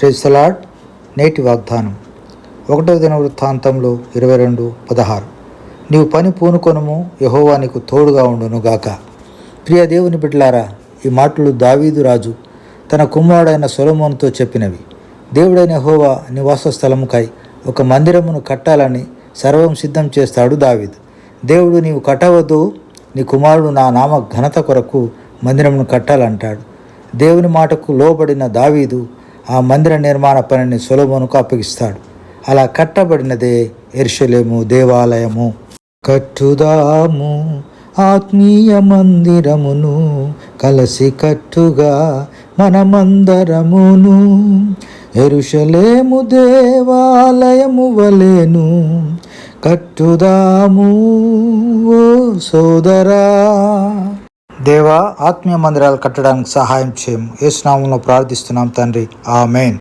ప్రెసలాడ్ నేటి వాగ్దానం. ఒకటవ దిన వృత్తాంతంలో ఇరవై రెండు పదహారు. నీవు పని పూనుకొనుము యహోవా నీకు తోడుగా ఉండును గాక ప్రియ దేవుని బిడ్డలారా ఈ మాటలు దావీదు రాజు తన కుమారుడైన సొలమోన్తో చెప్పినవి. దేవుడైన హోవా నివాస స్థలముకై ఒక మందిరమును కట్టాలని సర్వం సిద్ధం చేస్తాడు దావీదు. దేవుడు నీవు కట్టవద్దు నీ కుమారుడు నా నామ ఘనత కొరకు మందిరమును కట్టాలంటాడు. దేవుని మాటకు లోబడిన దావీదు ఆ మందిర నిర్మాణ పనిని సొలొమోనుకు అప్పగిస్తాడు. అలా కట్టబడినదే ఎర్షలేము దేవాలయము. కట్టుదాము ఆత్మీయ మందిరమును కలసి కట్టుగా మనమందరమును ఎరుషలేము దేవాలయము వలెను. కట్టుదాము ఓ సోదరా. దేవా ఆత్మీయ మందిరాలు కట్టడానికి సహాయం చేయము ఏ స్నామంలో ప్రార్థిస్తున్నాం తండ్రి. ఆమెన్.